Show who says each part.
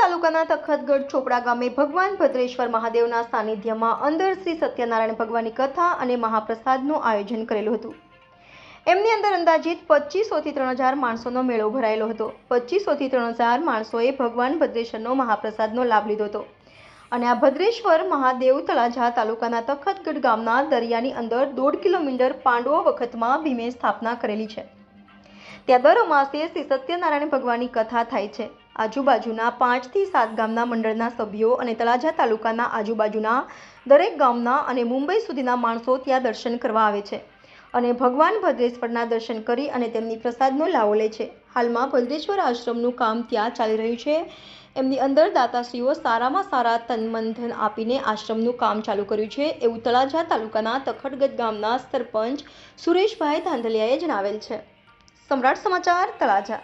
Speaker 1: તાલુકાના તખતગઢ ચોપડા ગામે ભગવાન ભદ્રેશ્વર મહાદેવના સાનિધ્યમાં અંદર શ્રી સત્યનારાયણ ભગવાનની કથા અને મહાપ્રસાદનું આયોજન કરેલું હતું. એમની અંદર અંદાજિત પચીસોથી ત્રણ હજાર માણસોનો મેળો ભરાયેલો હતો. પચીસોથી ત્રણ હજાર માણસોએ ભગવાન ભદ્રેશ્વરનો મહાપ્રસાદનો લાભ લીધો હતો. અને આ ભદ્રેશ્વર મહાદેવ તળાજા તાલુકાના તખતગઢ ગામના દરિયાની અંદર દોઢ કિલોમીટર પાંડવો વખતમાં ભીમે સ્થાપના કરેલી છે. ત્યાં દર અમાસે શ્રી સત્યનારાયણ ભગવાનની કથા થાય છે. આજુબાજુના પાંચથી સાત ગામના મંડળના સભ્યો અને તળાજા તાલુકાના આજુબાજુના દરેક ગામના અને મુંબઈ સુધીના માણસો ત્યાં દર્શન કરવા આવે છે અને ભગવાન ભદ્રેશ્વરના દર્શન કરી અને તેમની પ્રસાદનો લાવો લે છે. હાલમાં ભદ્રેશ્વર આશ્રમનું કામ ત્યાં ચાલી રહ્યું છે. એમની અંદર દાતાશ્રીઓ સારામાં સારા તન મન ધન આપીને આશ્રમનું કામ ચાલુ કર્યું છે એવું તળાજા તાલુકાના તખડગજ ગામના સરપંચ સુરેશભાઈ ધાંધલિયાએ જણાવેલ છે. સમ્રાટ સમાચાર તળાજા.